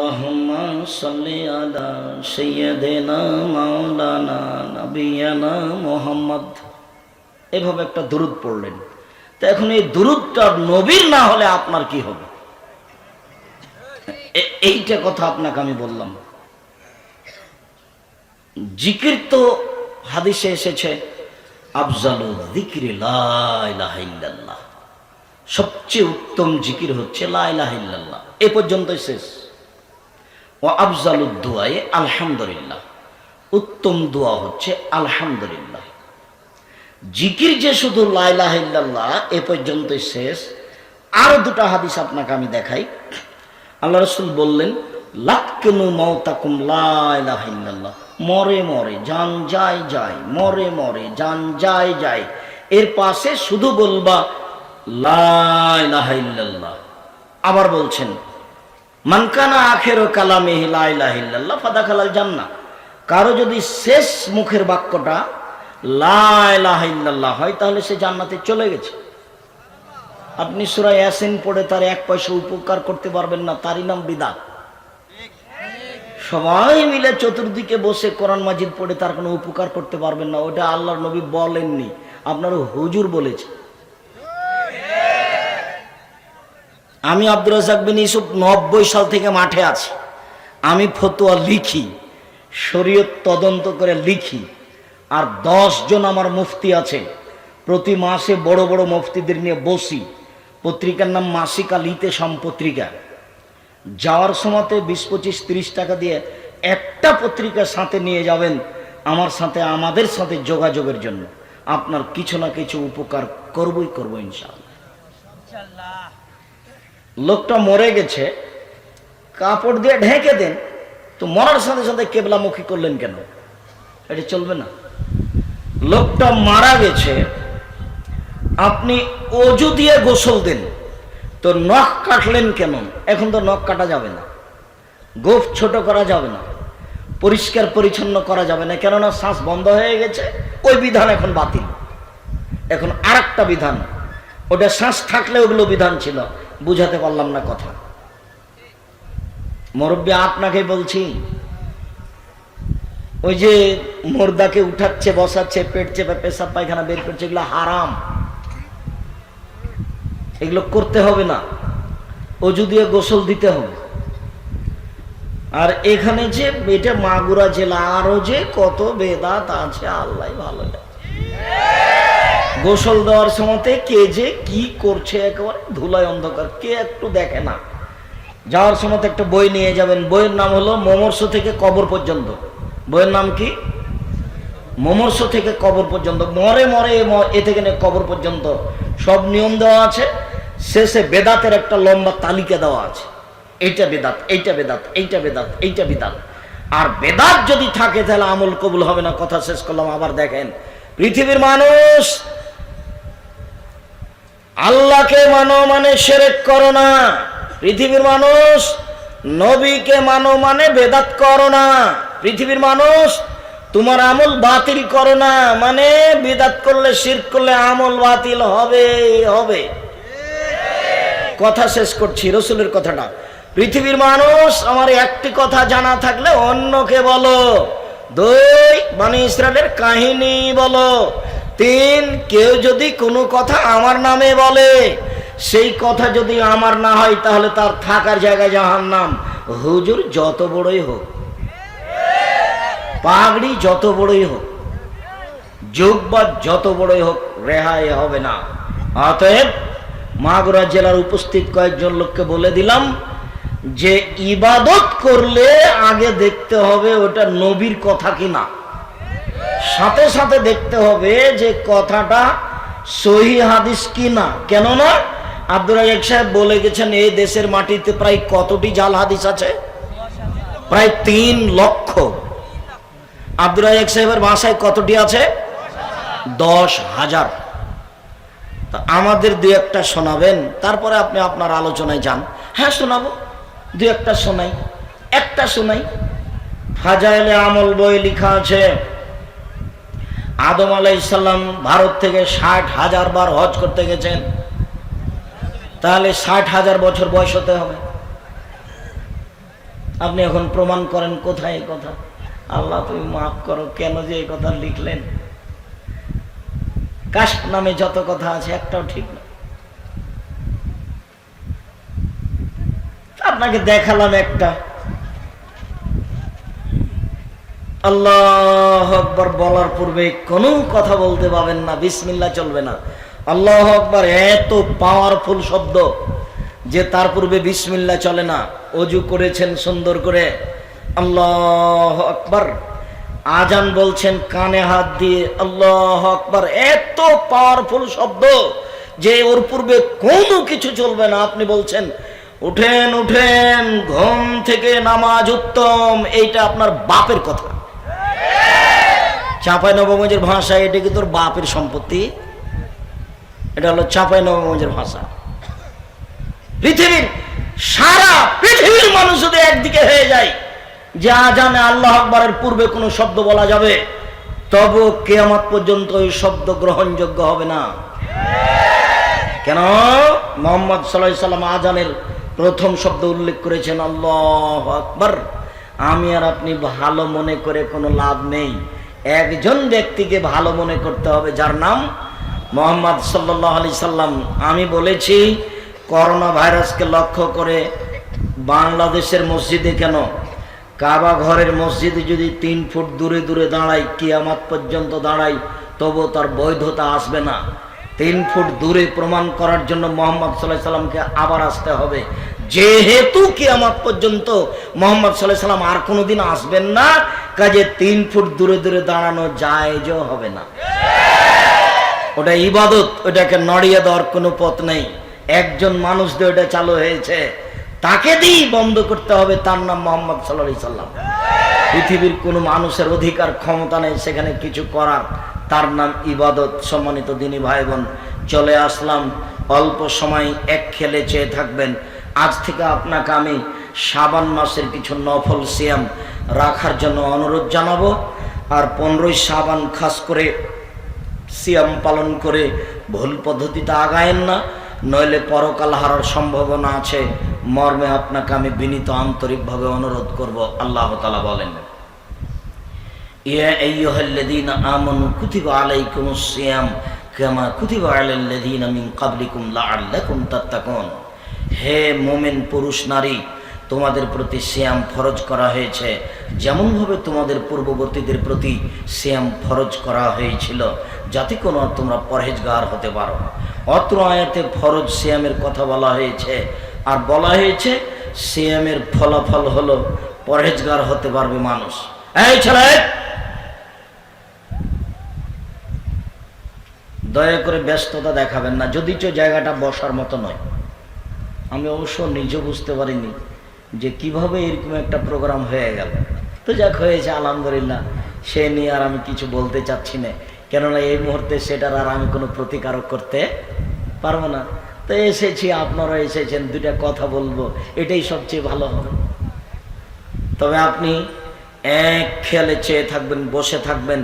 اللهم صل على سيدنا মাওলানা নবিয়ানা মোহাম্মদ এভাবে একটা দুরুদ পড়লেন তো এখন এই দুরুদটা নবীর না হলে আপনার কি হবে এ- এইটা কথা আপনাকে আমি বললাম জিকির তো হাদিসে এসেছে আফজালু যিকরি লা ইলাহা ইল্লাল্লাহ সবচেয়ে উত্তম জিকির হচ্ছে লা ইলাহা ইল্লাল্লাহ এ পর্যন্তই শেষ ও আফজালুদ দোয়ায়ে আলহামদুলিল্লাহ। উত্তম দোয়া হচ্ছে আলহামদুলিল্লাহ। জিকির যে শুধু লা ইলাহা এ পর্যন্তই শেষ। আরও দুটো হাদিস আপনাকে আমি দেখাই। আল্লাহ রসুল বললেন লাক্কেনু মৌতাকুম লা ইলাহা ইল্লাল্লাহ। মরে মরে, জান যায় যায়, মরে মরে, জান যায় যায়। এর পাশে শুধু বলবা, লা ইলাহা আবার বলছেন মানকানা আখের কালামে লা ইলাহা ফাদা খালাল জান্নাহ। কারও যদি শেষ মুখের বাক্যটা লা ইলাহা ইল্লাল্লাহ হয়, তাহলে সে জান্নাতে চলে গেছে। আপনি সুরা ইয়াসিন পড়ে তার এক পয়সা উপকার করতে পারবেন না, তারই নাম বিদাত। সবাই মিলে চতুর্দিকে বসে কোরআন মাজিদ পড়ে তার কোনো উপকার করতে পারবেন না, ওটা আল্লাহর নবী বলেননি। আপনার হুজুর বলেছে। আমি আব্দুল রাজাক বিন ইসুফ নব্বই সাল থেকে মাঠে আছি। আমি ফতোয়া লিখি, শরীয়ত তদন্ত করে লিখি, আর জন আমার মুফতি আছে। প্রতি মাসে বড় বড় মুফতিদের নিয়ে বসি। পত্রিকার নাম মাসিক আলিতে সম্পত্রিকা যাওয়ার সময়তে বিশ পঁচিশ তিরিশ টাকা দিয়ে একটা পত্রিকা সাথে নিয়ে যাবেন আমার সাথে, আমাদের সাথে যোগাযোগের জন্য। আপনার কিছু না কিছু উপকার করবই করব ইনশাআল্লাহ। লোকটা মরে গেছে, কাপড় দিয়ে ঢেকে দেন, তো মরার সাথে সাথে কেবলামুখী করলেন কেন? এটা চলবে না। লোকটা মারা গেছে, আপনি অজু দিয়ে গোসল দেন, তো নখ কাটলেন কেন? এখন তো নখ কাটা যাবে না। গোফ ছোট করা যাবে না, পরিষ্কার পরিচ্ছন্ন করা যাবে না, কেননা শ্বাস বন্ধ হয়ে গেছে, ওই বিধান এখন বাতিল। এখন আর বিধান, ওটা শ্বাস থাকলে ওগুলো বিধান ছিল বুঝাতে পারলাম না কথা। মুরব্বী, আপনাকে বলছি, ওই যে মোর্দাকে উঠাচ্ছে, বসাচ্ছে, পেট চেপে পেশাব পায়খানা বের করছে, এগুলো হারাম। এগুলো করতে হবে না। অজু দিয়ে গোসল দিতে হবে। আর এখানে যে, এটা মাগুরা জেলা, আরও যে কত বেদাত আছে, আল্লাহ ভালো জানে। গোসল দেওয়ার সময়তে কে যে কি করছে একেবারে ধুলায় অন্ধকার, কে একটু দেখে না। যাওয়ার সময় একটা বই নিয়ে যাবেন, বইয়ের নাম হলো মমর্ষ থেকে কবর পর্যন্ত। বইয়ের নাম কি? মমর্ষ থেকে কবর পর্যন্ত। মরে মরে এ থেকে কবর পর্যন্ত। সব নিয়ম দেওয়া আছে, শেষে বেদাতের একটা লম্বা তালিকা দেওয়া আছে। এইটা বেদাত এইটা বেদাত এইটা বেদাত এইটা বেদাত। আর বেদাত যদি থাকে তাহলে আমল কবুল হবে না, কথা শেষ করলাম, আবার দেখেন। পৃথিবীর মানুষ আল্লাহকে মানো মানে সেরেক করো না। পৃথিবীর মানুষ নবীকে মানো মানে বেদাত করো না। পৃথিবীর মানুষ তোমার আমল বাতিল করো না মানে বেদাত করলে শির করলে আমল বাতিল হবে হবে। কথা শেষ করছি, রসুলের কথাটা। পৃথিবীর মানুষ, আমার একটি কথা জানা থাকলে অন্যকে বলো। দুই মানে ইসরায়েলের কাহিনী বলো। তিন, কেউ যদি কোনো কথা আমার নামে বলে, সেই কথা যদি আমার না হয়, তাহলে তার থাকার জায়গায় জাহার নাম হুজুর যত বড়ই হোক, পাগড়ি যত বড়ই হোক যোগবাদ যত বড়ই হোক, রেহাই হবে না। অতএব মাগুরা জেলার উপস্থিত কয়েকজন লোককে বলে দিলাম যে, ইবাদত করলে আগে দেখতে হবে ওটা নবীর কথা কিনা। সাথে সাথে দেখতে হবে যে কথাটা সহি হাদিস কিনা। কেননা আব্দুল রাজাক সাহেব বলে গেছেন এই দেশের মাটিতে প্রায় কতটি জাল হাদিস আছে? প্রায় তিন লক্ষ। আব্দুল রাজাক সাহেবের ভাষায় কতটি আছে? দশ হাজার। তা আমাদের দু একটা শোনাবেন, তারপরে আপনি আপনার আলোচনায় যান। হ্যাঁ শোনাবো। দু একটা শোনাই একটা শোনাই। ফাজাইলে আমল বই লেখা আছে আদম আলাইসাল্লাম ভারত থেকে ষাট হাজার বার হজ করতে গেছেন। তাহলে ষাট হাজার বছর বয়স হতে হবে। আপনি এখন প্রমাণ করেন কোথায় এই কথা? আল্লাহ তুমি মাফ করো, কেন যে এই কথা লিখলেন? কাশ নামে যত কথা আছে একটাও ঠিক না। আপনাকে দেখালাম একটা। আল্লাহ আকবর বলার পূর্বে কোনো কথা বলতে পাবেন না বিসমিল্লা চলবে না। আল্লাহ আকবর এত পাওয়ারফুল শব্দ যে তার পূর্বে বিসমিল্লা চলে না। অজু করেছেন সুন্দর করে। আল্লাহ আকবর আজান বলছেন কানে হাত দিয়ে। আল্লাহ আকবর এত পাওয়ারফুল শব্দ যে ওর পূর্বে কোনো কিছু চলবে না। আপনি বলছেন, উঠেন উঠেন, ঘুম থেকে নামাজ উত্তম। এইটা আপনার বাপের কথা। চাঁপাই নবগঞ্জের ভাষা, এটা কি তোর বাপের সম্পত্তি? এটা হলো চাঁপাই নবগঞ্জের ভাষা। পৃথিবীর সারা পৃথিবীর মানুষ যদি একদিকে হয়ে যায়, যা জানে আল্লাহ আকবরের পূর্বে কোনো শব্দ বলা যাবে তবু কেয়ামত পর্যন্ত ওই শব্দ গ্রহণযোগ্য হবে না। কেন? মোহাম্মদ সাল্লাহ সাল্লাম আজানের প্রথম শব্দ উল্লেখ করেছেন, আল্লাহ আকবর। আমি আর আপনি ভালো মনে করে কোনো লাভ নেই। একজন ব্যক্তিকে ভালো মনে করতে হবে, যার নাম মোহাম্মদ সাল্লাহ আলি সাল্লাম। আমি বলেছি করোনা ভাইরাসকে লক্ষ্য করে বাংলাদেশের মসজিদে কেন? কাবা ঘরের মসজিদে যদি তিন ফুট দূরে দূরে দাঁড়াই কিয়ামত পর্যন্ত দাঁড়াই তবু তার বৈধতা আসবে না। তিন ফুট দূরে প্রমাণ করার জন্য মোহাম্মদ সাল্লাহ সাল্লামকে আবার আসতে হবে। যেহেতু কিয়ামত পর্যন্ত মোহাম্মদ সাল্লাহ সাল্লাম আর কোনোদিন আসবেন না কাজে তিন ফুট দূরে দূরে দাঁড়ানো জায়জও হবে না। ওটা ইবাদত, ওটাকে নড়িয়ে দেওয়ার কোনো পথ নেই। একজন মানুষ দিয়ে ওটা চালু হয়েছে, তাকে দিয়েই বন্ধ করতে হবে, তার নাম মোহাম্মদ সাল্লাহ সাল্লাম। পৃথিবীর কোনো মানুষের অধিকার, ক্ষমতা নেই, সেখানে কিছু করার। তার নাম ইবাদত, সম্মানিত দিনী ভাই বোন চলে আসলাম। অল্প সময় এক খেলে চেয়ে থাকবেন। আজ থেকে আপনাকে আমি সাবান মাসের কিছু নফল সিয়াম রাখার জন্য অনুরোধ জানাব। আর পনেরোই সাবান খাস করে সিয়াম পালন করে ভুল পদ্ধতিতে আগায়েন না, নইলে পরকাল হারার সম্ভাবনা আছে। মর্মে আপনাকে আমি বিনীত আন্তরিকভাবে অনুরোধ করব, আল্লাহ তালা বলেন। হে মোমেন পুরুষ নারী তোমাদের প্রতি শ্যাম ফরজ করা হয়েছে। যেমনভাবে তোমাদের পূর্ববর্তীদের প্রতি শ্যাম ফরজ করা হয়েছিল, যাতে কোনো তোমরা পরহেজগার হতে পারো। অত্র আয়াতে ফরজ শ্যামের কথা বলা হয়েছে, আর বলা হয়েছে, শ্যামের ফলাফল হলো পরহেজগার হতে পারবে মানুষ। এই ছেলে! দয়া করে ব্যস্ততা দেখাবেন না যদি জায়গাটা বসার মতো নয়। আমি অবশ্য নিজে বুঝতে পারিনি। যে কীভাবে এরকম একটা প্রোগ্রাম হয়ে গেল। তো যাক, হয়েছে, আলহামদুলিল্লাহ। সে নিয়ে আর আমি কিছু বলতে চাচ্ছি না। কেননা এই মুহূর্তে সেটার আর আমি কোনো প্রতিকারক করতে পারব না। তো এসেছি আপনারা এসেছেন দুটা কথা বলব, এটাই সবচেয়ে ভালো হবে। তবে আপনি এক খেয়ালে চেয়ে থাকবেন, বসে থাকবেন।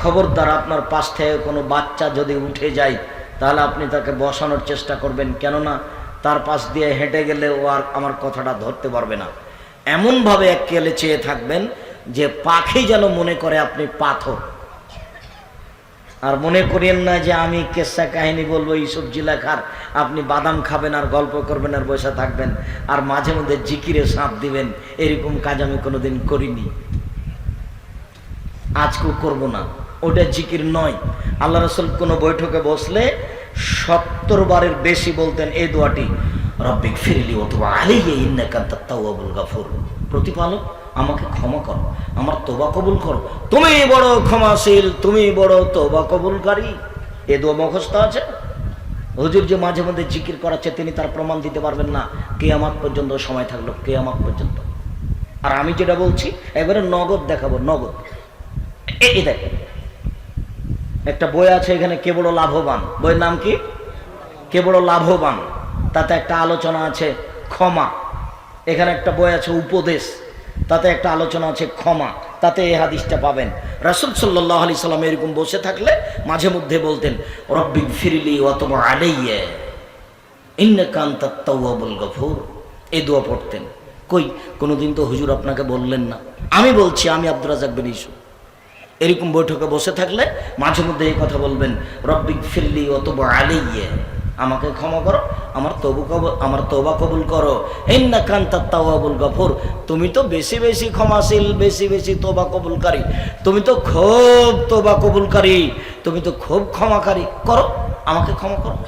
খবরদার, আপনার পাশ থেকে কোনো বাচ্চা যদি উঠে যায়, তাহলে আপনি তাকে বসানোর চেষ্টা করবেন। কেননা তার পাশ দিয়ে হেঁটে গেলে ও আর আমার কথাটা ধরতে পারবে না। এমনভাবে এক কেলে চেয়ে থাকবেন যে পাখি যেন মনে করে আপনি পাথর। আর মনে করিয়েন না যে আমি কেসা কাহিনী বলব এই সবজি লেখার আপনি বাদাম খাবেন আর গল্প করবেন আর বসে থাকবেন। আর মাঝে মধ্যে জিকিরে সাঁপ দিবেন। এরকম কাজ আমি কোনোদিন করিনি। আজকেও করব না। ওটা জিকির নয়। আল্লাহ রসুল কোনো বৈঠকে বসলে সত্তর বারের বেশি বলতেন এই দোয়াটি রব্বিক ফিরলি অথবা আলিয়ে ইন্নাকান্তা তাওয়াবুল গাফুর। প্রতিপালক, আমাকে ক্ষমা করো, আমার তোবা কবুল করো। তুমি বড় ক্ষমাশীল, তুমি বড় তোবা কবুলকারী। এ দোয়া মুখস্থ আছে? হুজুর যে মাঝে মধ্যে জিকির করাচ্ছে, তিনি তার প্রমাণ দিতে পারবেন না। কেয়ামাত পর্যন্ত সময় থাকল, কেয়ামাত পর্যন্ত। আর আমি যেটা বলছি, এবারে নগদ দেখাবো, নগদ। এই দেখেন একটা বই আছে এখানে, কে বড় লাভবান? বইয়ের নাম কি? কে বড় লাভবান? তাতে একটা আলোচনা আছে, ক্ষমা। এখানে একটা বই আছে, উপদেশ। তাতে একটা আলোচনা আছে, ক্ষমা। তাতে এই হাদিসটা পাবেন। রাসুল সাল্লাহ আলি সাল্লাম এরকম বসে থাকলে মাঝে মধ্যে বলতেন রব্বিক ফিরলি অতবা আলাইয়ে। ইন্নকান্তাত্তাউয়াবুল গফুর। এই দোয়া পড়তেন। কই? কোনোদিন তো হুজুর আপনাকে বললেন না। আমি বলছি, আমি আব্দুর রাজাক বিন ইসু এরকম বৈঠকে বসে থাকলে মাঝে মধ্যে এই কথা বলবেন রব্বিক ফিরলি অতব আলিয়ে আমাকে ক্ষমা করো, আমার তবু আমার তৌবা কবুল করো। হেন্না কান্তা তাওয়াবুল গফুর। তুমি তো বেশি বেশি ক্ষমাশীল, বেশি বেশি তোবা কবুলকারী। তুমি তো খুব তোবা কবুলকারী। তুমি তো খুব ক্ষমাকারী। করো, আমাকে ক্ষমা করো।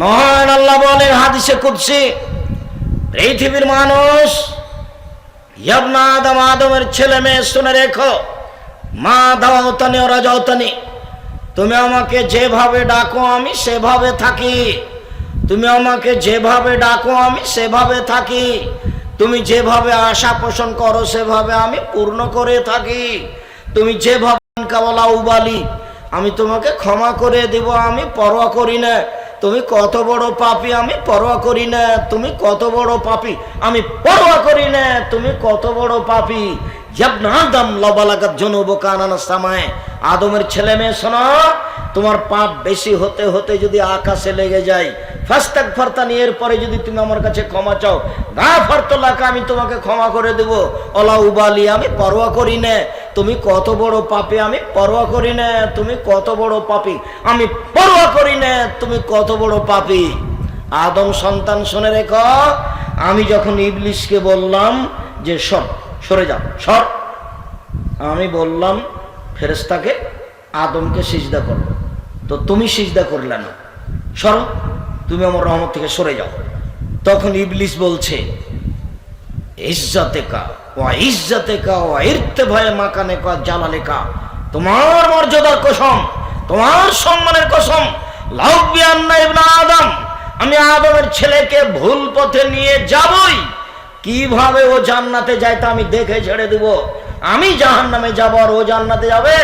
মহান আল্লাহ বলেন হাদিসে কুদসি পৃথিবীর মানুষ আদমের ছেলে মেয়ে শুনে রেখো। মা দাওয়াতানি ওরা যাওতানি তুমি আমাকে যেভাবে ডাকো, আমি সেভাবে থাকি। তুমি আমাকে যেভাবে ডাকো, আমি সেভাবে থাকি। তুমি যেভাবে আশা পোষণ করো, সেভাবে আমি পূর্ণ করে থাকি। তুমি যেভাবে উবালি, আমি তোমাকে ক্ষমা করে দিব, আমি পরোয়া করি না। তুমি কত বড় পাপি আমি পরোয়া করি না, তুমি কত বড় পাপি আমি পরোয়া করি না, তুমি কত বড় পাপি। সামায়। আদমের ছেলে মেয়ে, শোনো, তোমার পাপ বেশি হতে হতে যদি আকাশে লেগে যায় ফাস্তাক ফারতানি এরপরে যদি তুমি আমার কাছে ক্ষমা চাও গা ফারতলাকে আমি তোমাকে ক্ষমা করে দেব। অলা উবালি আমি পরোয়া করি না। তুমি কত বড় পাপে? আমি পরোয়া করি না, তুমি কত বড় পাপি? আমি পরোয়া করি না, তুমি কত বড় পাপি? আদম সন্তান শুনে রেখ, আমি যখন ইবলিশকে বললাম যে সর, সরে যাও, সর। আমি বললাম ফেরেস্তাকে আদমকে সিজদা করো। তো তুমি সিজদা করলে না। সর, তুমি আমার রহমত থেকে সরে যাও। তখন ইবলিশ বলছে ইজ্জাতে কা ও ইজ্জাতে কা ও ইরতে ভয়ে মাকানে কা জালালে কা তোমার মর্যাদার কসম, তোমার সম্মানের কসম লাউবিয়ান না ইবনা আদম, আমি আদমের ছেলেকে ভুল পথে নিয়ে যাবই। কীভাবে ও জান্নাতে যায় তা আমি দেখে ছেড়ে দেব। আমি জাহান নামে যাব আর ও জান্নাতে যাবে?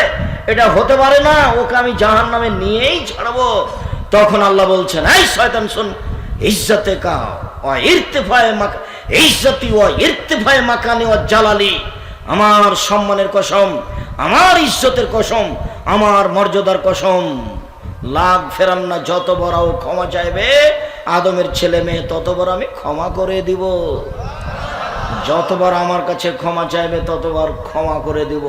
এটা হতে পারে না, ওকে আমি জাহান নামে নিয়েই ছাড়বো। তখন আল্লাহ বলছেন, এই শয়তান, শুন ইজ্জতে কা ও ইরতেফায়ে মাকা মাকানি জালালি। আমার সম্মানের কসম, আমার ইজ্জতের কসম, আমার মর্যাদার কসম। লাভ ফেরান না, যত বড় ক্ষমা চাইবে, আদমের ছেলে মেয়ে ততবার আমি ক্ষমা করে দিব। যতবার আমার কাছে ক্ষমা চাইবে ততবার ক্ষমা করে দিব।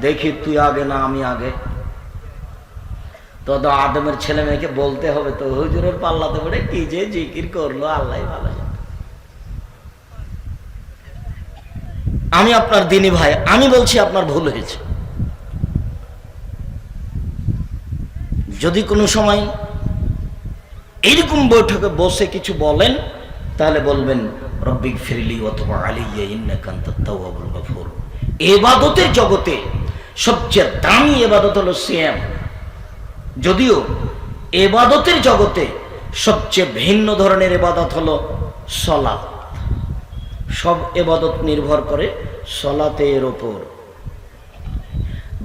দেখি তুই আগে না আমি আগে। তত আদমের ছেলে মেয়েকে বলতে হবে, তো হুজুরের পাল্লাতে পড়ে কি যে জিকির করল আল্লাহ ভালো আমি আপনার দিনী ভাই, আমি বলছি আপনার ভুল হয়েছে। যদি কোনো সময় এইরকম বৈঠকে বসে কিছু বলেন, তাহলে বলবেন রব্বিক ফিরলি অথবা আলিয়া ইন্নাকান্ত তাওয়াবুল গফুর। এবাদতের জগতে সবচেয়ে দামি এবাদত হলো সিয়াম। যদিও এবাদতের জগতে সবচেয়ে ভিন্ন ধরনের এবাদত হলো সলাৎ। সব এবাদত নির্ভর করে সলাতের ওপর।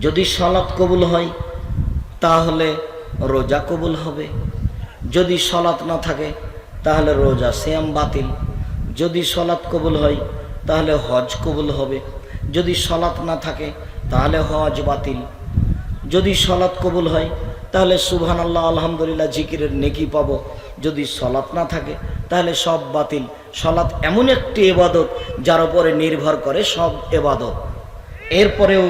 যদি সলাৎ কবুল হয়, তাহলে রোজা কবুল হবে। যদি সলাৎ না থাকে, তাহলে রোজা শ্যাম বাতিল। যদি সলাৎ কবুল হয়, তাহলে হজ কবুল হবে। যদি সলাৎ না থাকে, তাহলে হজ বাতিল। যদি সলাৎ কবুল হয়, তাহলে সুবহান আল্লাহ আলহামদুলিল্লাহ, জিকিরের নেকি পাবো। যদি সলাৎ না থাকে, তাহলে সব বাতিল। সলাৎ এমন একটি এবাদত যার উপরে নির্ভর করে সব এবাদত এরপরেও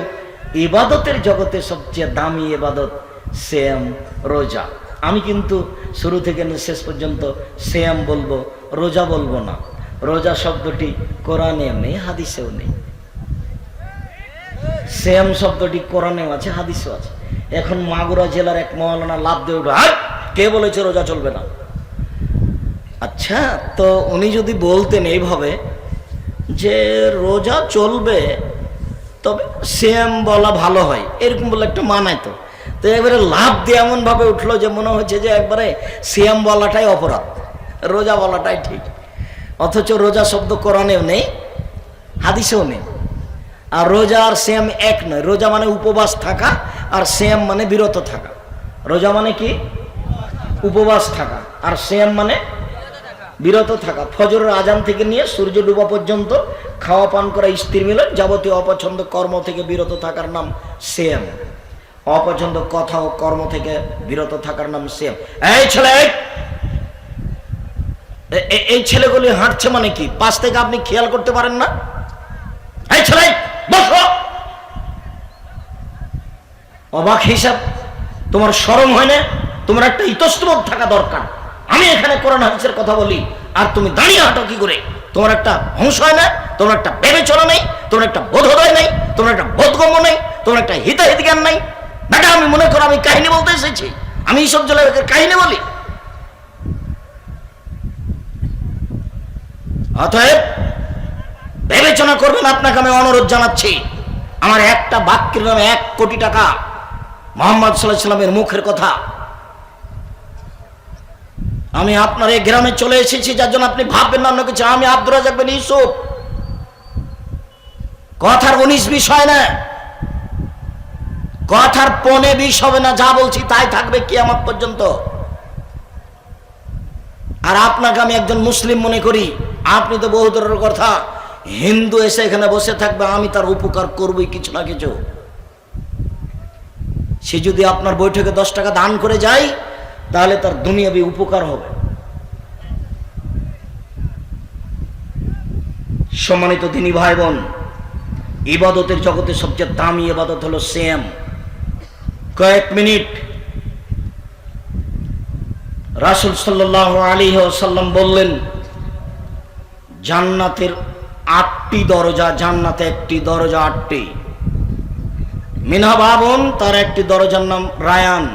ইবাদতের জগতে সবচেয়ে দামি এবাদত শ্যাম রোজা। আমি কিন্তু শুরু থেকে শেষ পর্যন্ত শ্যাম বলব, রোজা বলব না। রোজা শব্দটি কোরআনেও নেই, হাদিসেও নেই। শ্যাম শব্দটি কোরআনেও আছে, হাদিসেও আছে। এখন মাগুরা জেলার এক মহলানা লাভ দিয়ে "হাট! কে বলেছে রোজা চলবে না? আচ্ছা তো উনি যদি বলতেন এইভাবে যে রোজা চলবে, তবে শ্যাম বলা ভালো হয়, এরকম বলে একটা মানায় তো। তো একবারে লাভ দিয়ে এমনভাবে উঠল যে মনে হচ্ছে যে একবারে শ্যাম বলাটাই অপরাধ, রোজা বলাটাই ঠিক। অথচ রোজা শব্দ কোরআনেও নেই, হাদিসেও নেই। আর রোজা আর শ্যাম এক নয়, রোজা মানে উপবাস থাকা আর শ্যাম মানে বিরত থাকা। রোজা মানে কি? উপবাস থাকা। আর শ্যাম মানে বিরত থাকা। ফজরের আজান থেকে নিয়ে সূর্য ডুবা পর্যন্ত খাওয়া পান করা স্ত্রী মিলন, যাবতীয় অপছন্দ কর্ম থেকে বিরত থাকার নাম শ্যাম। অপছন্দ কথা ও কর্ম থেকে বিরত থাকার নাম সেম এই ছেলে, এই! ছেলেগুলি হাঁটছে মানে কি? পাশ থেকে আপনি খেয়াল করতে পারেন না? এই ছেলে অবাক হিসাব, তোমার শরম হয় না? তোমার একটা ইতস্তবোধ থাকা দরকার। আমি এখানে কোরআন হাদিসের কথা বলি, আর তুমি দাঁড়িয়ে হাঁটো কি করে? তোমার একটা হংস হয় না? তোমার একটা বিবেচনা নেই? তোমার একটা বোধোদয় নেই? তোমার একটা বোধগম্য নেই? তোমার একটা হিতাহিত জ্ঞান নেই? বেটা, আমি মনে করো আমি কাহিনী বলতে এসেছি। আমি এইসব জেলায় কাহিনী বলি। অতএব বিবেচনা করবেন, আপনাকে আমি অনুরোধ জানাচ্ছি। আমার একটা বাক্যের নামে এক কোটি টাকা মোহাম্মদ সাল্লাহ সাল্লামের মুখের কথা। আমি আপনার এই গ্রামে চলে এসেছি, যার জন্য আপনি ভাববেন না অন্য কিছু। আমি আব্দুর রাজাক বিন ইউসুফ। কথার উনিশ বিষয় না। কথার পনে বিষ হবে না, যা বলছি তাই থাকবে কি আমার পর্যন্ত। আর আপনাকে আমি একজন মুসলিম মনে করি, আপনি তো বহু দূরের কথা। হিন্দু এসে এখানে বসে থাকবে, আমি তার উপকার করবই কিছু না কিছু। সে যদি আপনার বৈঠকে দশ টাকা দান করে যায় তাহলে তার দুনিয়াবি উপকার হবে। সম্মানিত তিনি ভাই বোন ইবাদতের জগতে সবচেয়ে দামি ইবাদত হলো সেম কয়েক মিনিট রাসুল সাল্লাহ আলী সাল্লাম বললেন, জান্নাতের আটটি দরজা, জান্নাতে একটি দরজা আটটি। মিনা বাবন তার একটি দরজার নাম রায়ান।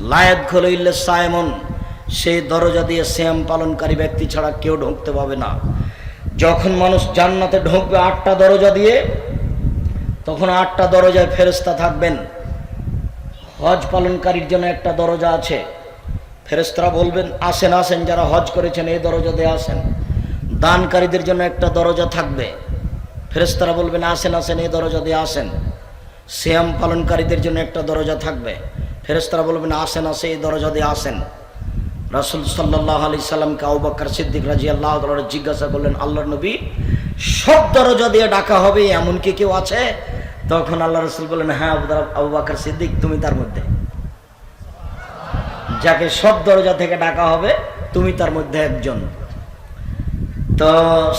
লায়ত খলিল্লে সায়মন সেই দরজা দিয়ে শ্যাম পালনকারী ব্যক্তি ছাড়া কেউ ঢুকতে পাবে না। যখন মানুষ জান্নাতে ঢুকবে আটটা দরজা দিয়ে, তখন আটটা দরজায় ফেরস্তা থাকবেন। হজ পালনকারীর জন্য একটা দরজা আছে। ফেরেস্তারা বলবেন, আসেন আসেন, যারা হজ করেছেন, এই দরজা দিয়ে আসেন। দানকারীদের জন্য একটা দরজা থাকবে। ফেরেস্তারা বলবেন, আসেন আসেন, এই দরজা দিয়ে আসেন। শ্যাম পালনকারীদের জন্য একটা দরজা থাকবে। ফেরেস্তারা বলবেন, আসেন আসে এই দরজা দিয়ে আসেন। রাসুল সাল্লাহ আলি সাল্লামকে আউবাক্কর সিদ্দিক রাজি আল্লাহ জিজ্ঞাসা করলেন আল্লাহ নবী, সব দরজা দিয়ে ডাকা হবে, এমন কি কেউ আছে? তখন আল্লাহ রসুল বললেন হ্যাঁ আবু বাকর সিদ্দিক, তুমি তার মধ্যে। যাকে সব দরজা থেকে ডাকা হবে, তুমি তার মধ্যে একজন। তো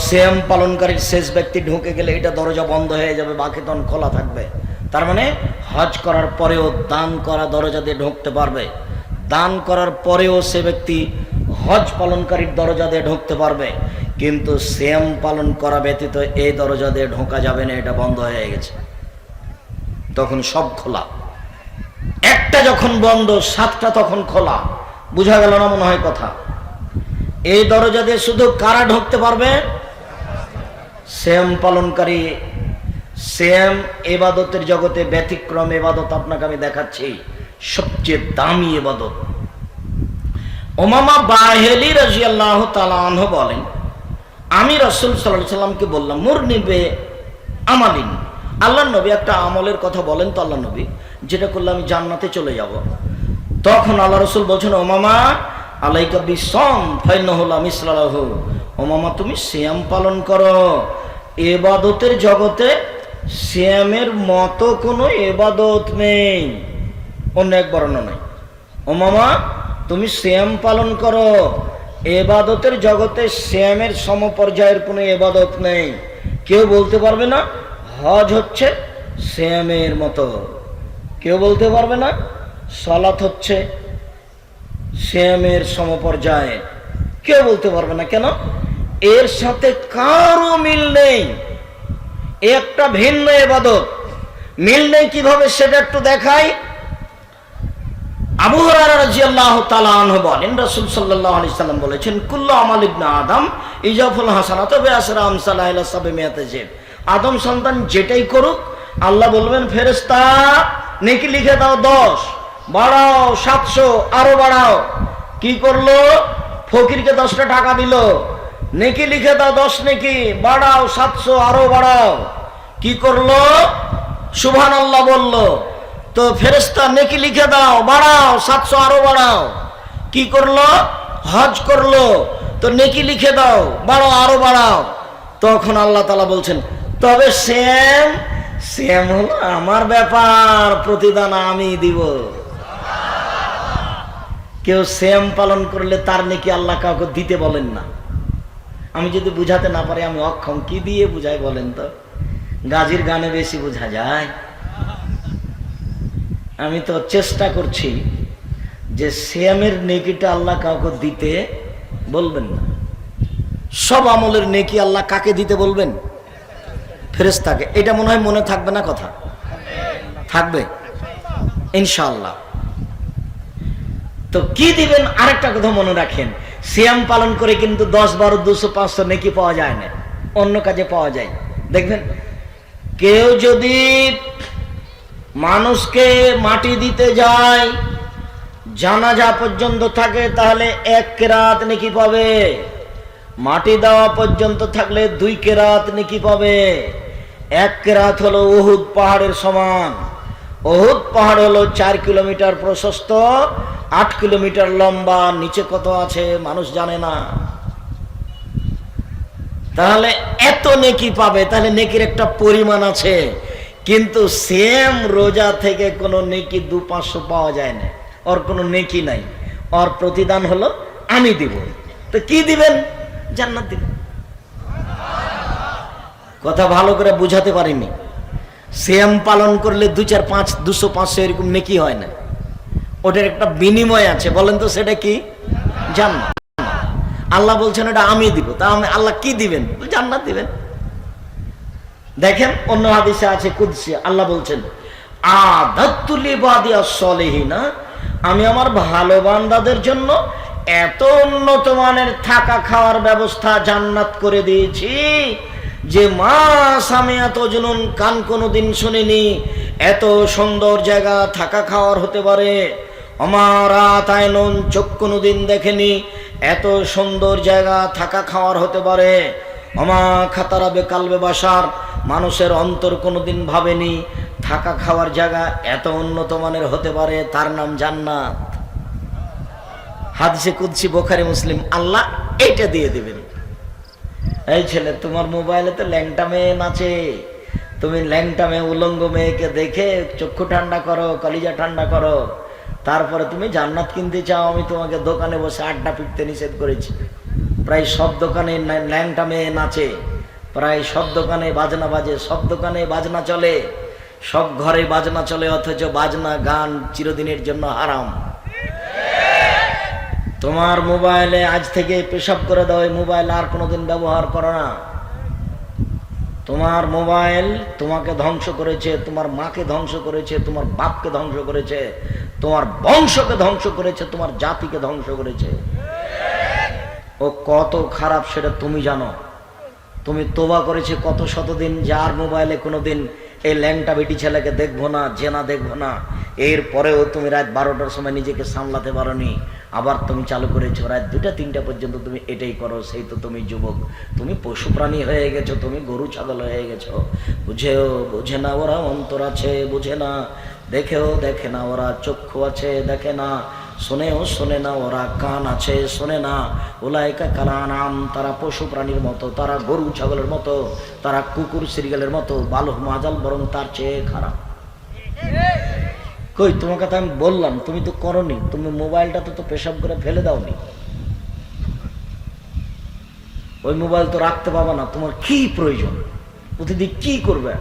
সেম পালনকারীর শেষ ব্যক্তি ঢুকে গেলে এটা দরজা বন্ধ হয়ে যাবে, বাকি তখন খোলা থাকবে। তার মানে হজ করার পরেও দান করা দরজা দিয়ে ঢুকতে পারবে। দান করার পরেও সে ব্যক্তি হজ পালনকারীর দরজা দিয়ে ঢুকতে পারবে। কিন্তু শ্যাম পালন করা ব্যতীত এই দরজা দিয়ে ঢোকা যাবে না, এটা বন্ধ হয়ে গেছে। তখন সব খোলা। একটা যখন বন্ধ, সাতটা তখন খোলা। বুঝা গেল না মনে হয় কথা? এই দরজা দিয়ে শুধু কারা ঢুকতে পারবে? শ্যাম পালনকারী শ্যাম এবাদতের জগতে ব্যতিক্রম এবাদত আপনাকে আমি দেখাচ্ছি। সবচেয়ে দামি এবাদত। ওমামা বাহেলি রাজি আল্লাহ তালাহ বলেন, আমি রসুল সাল্লাহ সাল্লামকে বললাম মুর নিবে আমালিন। আল্লাহ নবী একটা আমলের কথা বলেন তো আল্লাহ নবী, যেটা করলে আমি জান্নাতে চলে যাব। তখন আল্লাহ রসুল বলছেন, ওমামা, আলাইকা বিসম ফাইনহুল্লাহ মিসলাহ ওমামা, তুমি শ্যাম পালন করো। এবাদতের জগতে শ্যামের মতো কোনো এবাদত নেই। অন্য এক বর্ণনা নেই। মামা, তুমি শ্যাম পালন করো। এবাদতের জগতে শ্যামের সমপর্যায়ের কোনো এবাদত নেই। কেউ বলতে পারবে না, হজ হচ্ছে শ্যামের মতো। কেউ বলতে পারবে না সলাৎ হচ্ছে শ্যামের সমপর্যায়ে। কেউ বলতে পারবে না কেন, এর সাথে কারও মিল নেই। একটা ভিন্ন এবাদত মিল নেই কীভাবে সেটা একটু দেখাই। আবু রাদিয়াল্লাহু বলেন বলেছেন আদম আদম সন্তান যেটাই করুক, আল্লাহ বলবেন, ফেরেশতা, নেকি লিখে দাও 10 বাড়াও 700 আরও বাড়াও। কি করল? ফকিরকে 10টা টাকা দিল। নেকি লিখে দাও 10 নেকি। বাড়াও 700 আরও বাড়াও। কি করল? সুভান আল্লাহ বলল, তো ফেরেস্তা নেকি লিখে দাও, বাড়াও, সাতশো, আরও বাড়াও। কি করল? হজ করল। তো নেকি লিখে দাও, বাড়াও, আরও বাড়াও। তখন আল্লাহ তালা বলছেন, তবে শ্যাম শ্যাম হলো আমার ব্যাপার, প্রতিদান আমি দিব। কেউ শ্যাম পালন করলে তার নাকি আল্লাহ কাউকে দিতে বলেন না। আমি যদি বুঝাতে না পারি, আমি অক্ষম কি দিয়ে বুঝাই বলেন তো? গাজীর গানে বেশি বোঝা যায়। আমি তো চেষ্টা করছি যে শ্যামের নেকিটা আল্লাহ কাউকে দিতে বলবেন না। সব আমলের নেকি আল্লাহ কাকে দিতে বলবেন? ফেরেস্তাকে এটা মনে হয় মনে থাকবে না কথা? থাকবে? ইনশাআল্লাহ। তো কি দিবেন? আরেকটা কথা মনে রাখেন। সিয়াম পালন করে কিন্তু দশ বারো, দুশো, পাঁচশো নেকি পাওয়া যায় না। অন্য কাজে পাওয়া যায়। দেখবেন, কেউ যদি মানুষকে মাটি দিতে যায় জানা জানাজা পর্যন্ত থাকে, তাহলে এক কেরাত নেকি পাবে। মাটি দেওয়া পর্যন্ত থাকলে দুই কেরাত নেকি পাবে। এক কেরাত হলো উহুদ পাহাড়ের সমান। উহুদ পাহাড় হলো চার কিলোমিটার প্রশস্ত, আট কিলোমিটার লম্বা, নিচে কত আছে মানুষ জানে না। তাহলে এত নেকি পাবে, তাহলে নেকির একটা পরিমাণ আছে। কিন্তু সেম রোজা থেকে কোনো নেকি দু পাঁচশো পাওয়া যায় না ওর কোনো নেকি নাই। ওর প্রতিদান হলো আমি দিব। তো কি দিবেন? জান্নাত দিবেন। কথা ভালো করে বুঝাতে পারিনি। সেম পালন করলে দু চার পাঁচ, দুশো পাঁচশো এরকম নেকি হয় না। ওটার একটা বিনিময় আছে, বলেন তো সেটা কি? জান্নাত। আল্লাহ বলছেন, এটা আমি দিব। তা আমি আল্লাহ কি দিবেন? জান্নাত দিবেন। দেখেন, অন্য হাদিসে আছে, কুদসি, আল্লাহ বলছেন আদাতুলি আমি আমার ভালো বান্দাদের জন্য এত উন্নত মানের থাকা খাওয়ার ব্যবস্থা জান্নাত করে দিয়েছি। যে মা আমি এত জুনুন কান কোনোদিন শুনিনি। এত সুন্দর জায়গা থাকা খাওয়ার হতে পারে। আমার আতায়নন চোখ কোনোদিন দেখেনি। এত সুন্দর জায়গা থাকা খাওয়ার হতে পারে। অমা খাতারা বেকালবে বাসার মানুষের অন্তর কোনোদিন ভাবেনি। থাকা খাওয়ার জায়গা এত উন্নত মানের হতে পারে, তার নাম জান্নাত। হাদিসে কুদসি বোখারি মুসলিম, আল্লাহ এইটা দিয়ে দিবেন। এই ছেলে, তোমার মোবাইলে তো ল্যাংটা মেয়ে নাচে। তুমি ল্যাংটা মেয়ে, উলঙ্গ মেয়েকে দেখে চক্ষু ঠান্ডা করো, কলিজা ঠান্ডা করো। তারপরে তুমি জান্নাত কিনতে চাও, আমি তোমাকে দোকানে বসে আড্ডা পিটতে নিষেধ করেছি। প্রায় সব দোকানে ল্যাং- ল্যাংটা মেয়ে নাচে। প্রায় সব দোকানে বাজনা বাজে, সব দোকানে বাজনা চলে। সব ঘরে বাজনা চলে, অথচ বাজনা গান চিরদিনের জন্য হারাম। তোমার মোবাইলে আজ থেকে পেশাব করে দাও, এই মোবাইল আর কোনোদিন ব্যবহার করো না। তোমার মোবাইল তোমাকে ধ্বংস করেছে, তোমার মাকে ধ্বংস করেছে, তোমার বাপকে ধ্বংস করেছে, তোমার বংশকে ধ্বংস করেছে, তোমার জাতিকে ধ্বংস করেছে। ও কত খারাপ সেটা তুমি জানো। তুমি তোবা করেছে কত শতদিন, যার মোবাইলে কোনোদিন এই ল্যাংটা বেটি ছেলেকে দেখব না, জেনা দেখব না। এর পরেও তুমি রাত বারোটার সময় নিজেকে সামলাতে পারোনি। আবার তুমি চালু করেছ, রাত দুটা তিনটা পর্যন্ত তুমি এটাই করো, সেই তো তুমি যুবক। তুমি পশু প্রাণী হয়ে গেছো, তুমি গরু, ছাগল হয়ে গেছো। বুঝেও, বুঝে না ওরা অন্তর আছে, বুঝে না। দেখেও দেখে না ওরা চক্ষু আছে, দেখে না। শোনেও শোনে না ওরা কান আছে, শোনে না। ওলাইকা কালানাম, তারা পশু প্রাণীর মতো, তারা গরু, ছাগলের মতো, তারা কুকুর সিরিয়ালের মতো বালক মাজাল বরং তার চেয়ে খারাপ। কই তোমাকে কথা আমি বললাম, তুমি তো করনি, তুমি মোবাইলটা তো পেশাব করে ফেলে দাওনি। ওই মোবাইল তো রাখতে পাবা না, তোমার কি প্রয়োজন? প্রতিদিন কি করবে?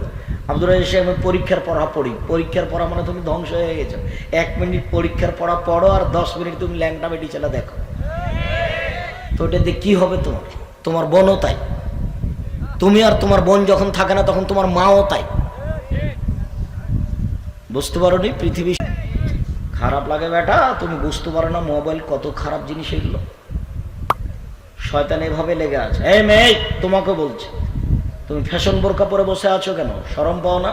আব্দুল সাহেব, আমি পরীক্ষার পড়া পড়ি। পরীক্ষার পড়া মানে তুমি ধ্বংস হয়ে গেছো। এক মিনিট পরীক্ষার পড়া পড়ো আর দশ মিনিট তুমি ল্যাংটা বেটি ছেলে দেখো। তো ওটা দিয়ে কি হবে তোমার? তোমার বোনও তাই। তুমি আর তোমার বোন যখন থাকে না, তখন তোমার মাও তাই। বুঝতে পারো নি পৃথিবী খারাপ লাগে বেটা, তুমি বুঝতে পারো না মোবাইল কত খারাপ জিনিস এগুলো। শয়তান এভাবে লেগে আছে। এই মেয়ে, তোমাকে বলছে, তুমি ফ্যাশন বোরকা পরে বসে আছো কেন? সরম পাও না?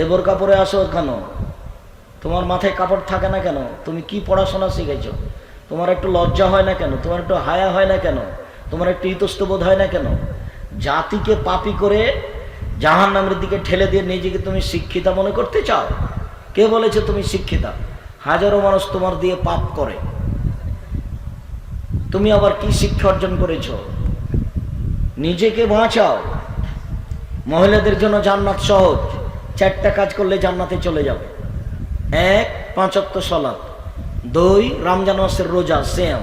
এ বোরকা পরে আসো কেন? তোমার মাথায় কাপড় থাকে না কেন? তুমি কি পড়াশোনা শিখেছো? তোমার একটু লজ্জা হয় না কেন? তোমার একটু হায়া হয় না কেন? তোমার একটু ইতস্তবোধ হয় না কেন? জাতিকে পাপি করে জাহান নামের দিকে ঠেলে দিয়ে নিজেকে তুমি শিক্ষিতা মনে করতে চাও? কে বলেছে তুমি শিক্ষিতা? হাজারো মানুষ তোমার দিয়ে পাপ করে। তুমি আবার কি শিক্ষা অর্জন করেছ? নিজেকে বাঁচাও। মহিলাদের জন্য জান্নাত সহজ। চারটা কাজ করলে জান্নাতে চলে যাবে। এক, পাঁচক্ত সলাপ দুই, রমজান মাসের রোজা সেম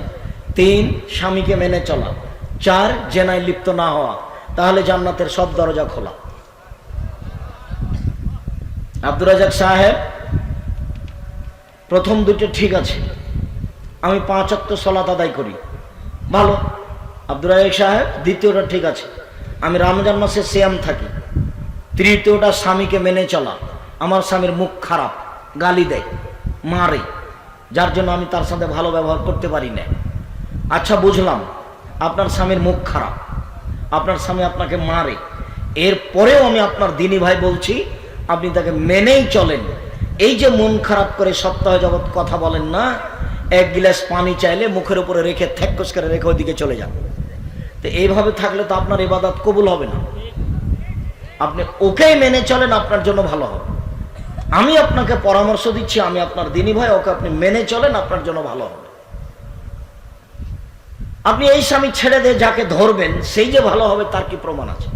তিন, স্বামীকে মেনে চলা। চার, জেনায় লিপ্ত না হওয়া। তাহলে জান্নাতের সব দরজা খোলা। আব্দুর রাজাক সাহেব, প্রথম দুটো ঠিক আছে। আমি পাঁচ অক্ট সলাত আদায় করি। ভালো। আব্দুর রাজাক সাহেব, দ্বিতীয়টা ঠিক আছে। আমি রমজান মাসে শ্যাম থাকি। তৃতীয়টা স্বামীকে মেনে চলা। আমার স্বামীর মুখ খারাপ, গালি দেয়, মারে। যার জন্য আমি তার সাথে ভালো ব্যবহার করতে পারি না। আচ্ছা বুঝলাম। আপনার স্বামীর মুখ খারাপ। আপনার স্বামী আপনাকে মারে। এরপরেও আমি আপনার দিনী ভাই বলছি আপনি তাকে মেনেই চলেন। এই যে মন খারাপ করে সপ্তাহ যাবৎ কথা বলেন না, এক গিলাস পানি চাইলে মুখের উপরে রেখে থ্যাকস করে রেখে ওইদিকে চলে যান। তো এইভাবে থাকলে তো আপনার ইবাদত কবুল হবে না। আপনি ওকেই মেনে চলেন, আপনার জন্য ভালো হবে। আমি আপনাকে পরামর্শ দিচ্ছি, আমি আপনার দিনী ভাই, ওকে আপনি মেনে চলেন, আপনার জন্য ভালো হবে। আপনি এই স্বামী ছেড়ে দিয়ে যাকে ধরবেন, সেই যে ভালো হবে তার কি প্রমাণ আছে?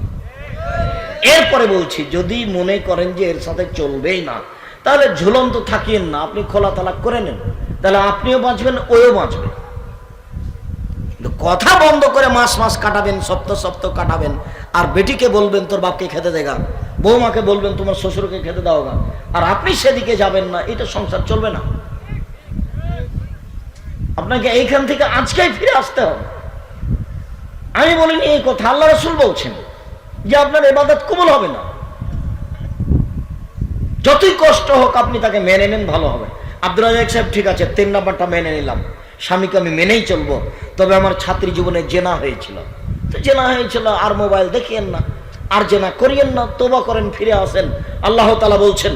এরপরে বলছি, যদি মনে করেন যে এর সাথে চলবেই না, তাহলে ঝুলন্ত থাকিয়েন না, আপনি খোলা তালাক করে নেন। তাহলে আপনিও বাঁচবেন ওও বাঁচবে। কথা বন্ধ করে মাস মাস কাটাবেন সপ্তাহ সপ্তাহ কাটাবেন, আর বেটিকে বলবেন, তোর বাপকে খেতে দেগা বৌমাকে বলবেন, তোমার শ্বশুরকে খেতে দাও গা। আর আপনি সেদিকে যাবেন না, এটা সংসার চলবে না। আপনাকে এইখান থেকে আজকেই ফিরে আসতে হবে। আমি বলিনি এই কথা, আল্লাহ রসুল বলছেন যে আপনার এবাদত কবল হবে না। যতই কষ্ট হোক আপনি তাকে মেনে নেন, ভালো হবে। আব্দুল রাজাক সাহেব, ঠিক আছে, তিন নাম্বারটা মেনে নিলাম। স্বামীকে আমি মেনেই চলবো। তবে আমার ছাত্রী জীবনে জেনা হয়েছিল। জেনা হয়েছিল, আর মোবাইল দেখিয়েন না, আর জেনা করিয়েন না তোবা করেন, ফিরে আসেন। আল্লাহ তালা বলছেন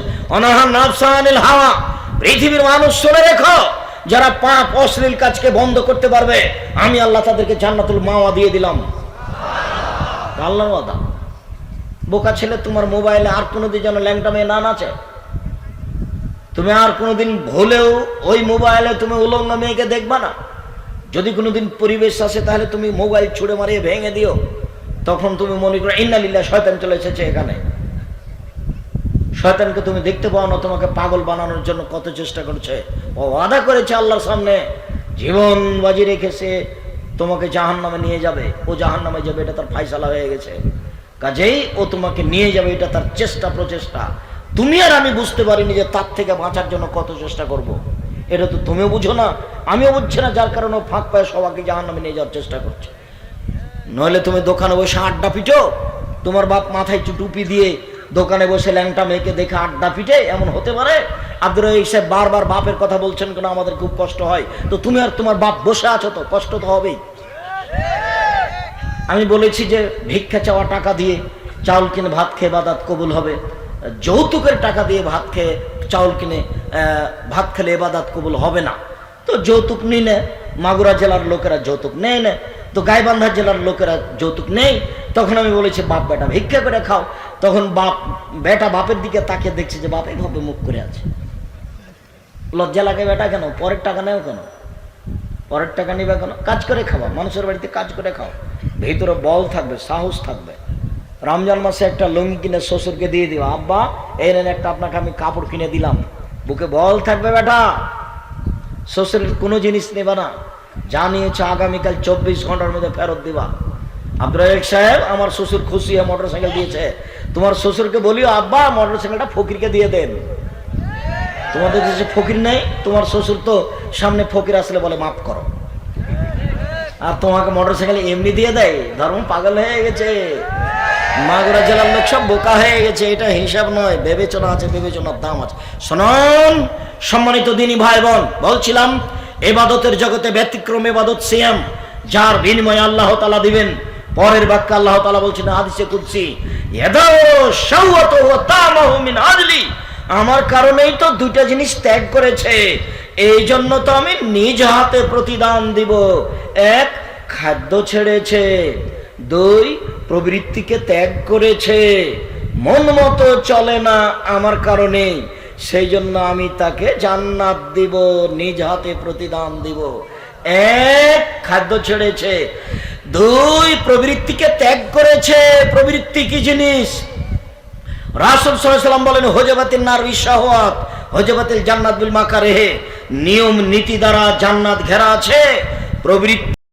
হাওয়া। পৃথিবীর মানুষ শুনে রেখো, যারা পাপ, অশ্লীল কাজকে বন্ধ করতে পারবে। আমি আল্লাহ তাদেরকে জান্নাতুল মাওয়া দিয়ে দিলাম। আল্লাহর ওয়াদা। বোকা ছেলে, তোমার মোবাইলে আর কোনোদিন যেন ল্যাংটা মেয়ে না নাচে তুমি আর কোনোদিন ভুলেও ওই মোবাইলে তুমি উলঙ্গ মেয়েকে দেখবা না? যদি কোনোদিন পরিবেশ আসে তাহলে তুমি মোবাইল ছুঁড়ে মারিয়ে ভেঙে দিও। তখন তুমি মনে করো ইন্নালিল্লা শয়তান চলে এসেছে এখানে। শয়তানকে তুমি দেখতে পাও না, তোমাকে পাগল বানানোর জন্য কত চেষ্টা করছে। ও আদা করেছে আল্লাহর সামনে, জীবন বাজি রেখেছে তোমাকে জাহান নামে নিয়ে যাবে। ও জাহান নামে যাবে, এটা তার ফাইসালা হয়ে গেছে। কাজেই ও তোমাকে নিয়ে যাবে, এটা তার চেষ্টা প্রচেষ্টা। তুমি আর আমি বুঝতে পারিনি যে তার থেকে বাঁচার জন্য কত চেষ্টা করব। এটা তো তুমিও বুঝো না, আমিও বুঝছি না, যার কারণে ফাঁক পায়ে সবাইকে জাহান নামে নিয়ে যাওয়ার চেষ্টা করছে। নইলে তুমি দোকানে বসে আড্ডা পিটো, তোমার বাপ মাথায় টুপি দিয়ে দোকানে বসে ল্যাংটা মেয়েকে দেখে আড্ডা পিটে, এমন হতে পারে? আব্দুর রহিক সাহেব বারবার বাপের কথা বলছেন কেন আমাদের খুব কষ্ট হয়। তো তুমি আর তোমার বাপ বসে আছো তো, কষ্ট তো হবেই। আমি বলেছি যে ভিক্ষা চাওয়া টাকা দিয়ে চাউল কিনে ভাত খেয়ে বাদাত কবুল হবে। যৌতুকের টাকা দিয়ে ভাত খেয়ে, চাউল কিনে ভাত খেলে এবাদাত কবুল হবে না। তো যৌতুক নিই না। মাগুরা জেলার লোকেরা যৌতুক নেয় না। তো গাইবান্ধা জেলার লোকেরা যৌতুক নেই। তখন আমি বলেছি, বাপ, বেটা, ভিক্ষা করে খাও। তখন বাপ, বেটা বাপের দিকে তাকিয়ে দেখছে যে বাপ এইভাবে মুখ করে আছে। লজ্জা লাগে বেটা কেন? পরের টাকা নেও কেন? পরের টাকা নিবে কেন? কাজ করে খাওয়া মানুষের বাড়িতে কাজ করে খাও। ভিতরে বল থাকবে, সাহস থাকবে। রমজান মাসে একটা লুঙ্গি কিনে শ্বশুরকে দিয়ে দিও আব্বা, এই নেন একটা আপনাকে আমি কাপড় কিনে দিলাম। বুকে বল থাকবে বেটা। শ্বশুরের কোনো জিনিস নেবা না। জানিয়েছে আগামীকাল চব্বিশ ঘণ্টার মধ্যে ফেরত দিবা। আব্দুল সাহেব, আমার শ্বশুর খুশি হয়ে মোটর সাইকেল দিয়েছে। তোমার শ্বশুরকে বলিও, আব্বা মোটর সাইকেলটা ফকিরকে দিয়ে দেন। তোমাদের দেশে ফকির নেই, তোমার শ্বশুর তো সামনে ফকির আসলে বলে, মাফ করো। আর তোমাকে মোটর সাইকেল এমনি দিয়ে দেয় ধর্ম পাগল হয়ে গেছে। মাগুরা জেলার লোক সব বোকা হয়ে গেছে, এটা হিসাব নয়, বিবেচনা আছে, বিবেচনার দাম আছে। শোনন, সম্মানিত দিনী ভাই বোন বলছিলাম, এবাদতের জগতে ব্যতিক্রম এবাদত সিয়াম, যার বিনিময়ে আল্লাহ তালা দিবেন। পরের বাক্যে আল্লাহ তালা বলছেন, হাদিসে কুদসি ইয়াদাও শাওয়াতু ওয়া তামাহু মিন আদলি। আমার কারণেই তো দুইটা জিনিস ত্যাগ করেছে। এই জন্য তো আমি নিজ হাতে প্রতিদান দিব। এক, খাদ্য ছেড়েছে। দুই, প্রবৃত্তিকে ত্যাগ করেছে। মন মতো চলে না আমার কারণে। সেই জন্য আমি তাকে জান্নাত দিব, নিজ হাতে প্রতিদান দিব। এক, খাদ্য ছেড়েছে। দুই, প্রবৃত্তিকে ত্যাগ করেছে। প্রবৃত্তি কি জিনিস? রাসুল সাল্লাম বলেন হজবাতিল নার বিশ্বাহাত হজবাতিল জান্নাত বিল মাকারেহে, নিয়ম নীতি দ্বারা জান্নাত ঘেরা আছে, প্রবৃত্তি